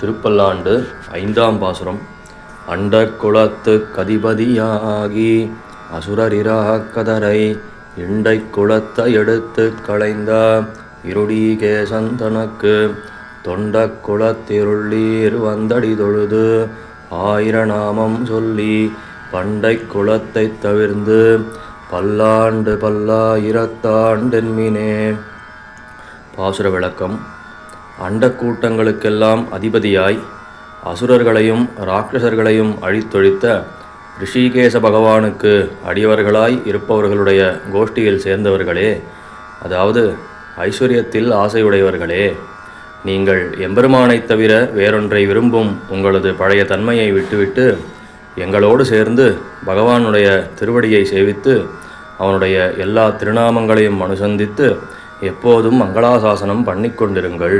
திருப்பல்லாண்டு ஐந்தாம் பாசுரம். அண்ட குளத்து கதிபதியாகி அசுரரிரா கதரை இண்டை குளத்தை எடுத்து களைந்த இருடீகேசந்தனக்கு தொண்ட குளத்திருள்ளீர் வந்தடி தொழுது ஆயிரநாமம் சொல்லி பண்டை குலத்தைத் தவிர்ந்து பல்லாண்டு பல்லாயிரத்தாண்டென்மினே பாசுர விளக்கம். அண்டக்கூட்டங்களுக்கெல்லாம் அதிபதியாய் அசுரர்களையும் ராட்சசர்களையும் அழித்தொழித்த ரிஷிகேச பகவானுக்கு அடியவர்களாய் இருப்பவர்களுடைய கோஷ்டியில் சேர்ந்தவர்களே அதாவது ஐஸ்வர்யத்தில் ஆசையுடையவர்களே நீங்கள் எம்பெருமானைத் தவிர வேறொன்றை விரும்பும் உங்களது பழைய தன்மையை விட்டுவிட்டு எங்களோடு சேர்ந்து பகவானுடைய திருவடியை சேவித்து அவனுடைய எல்லா திருநாமங்களையும் அனுசந்தித்து எப்போதும் மங்களாசாசனம் பண்ணிக்கொண்டிருங்கள்.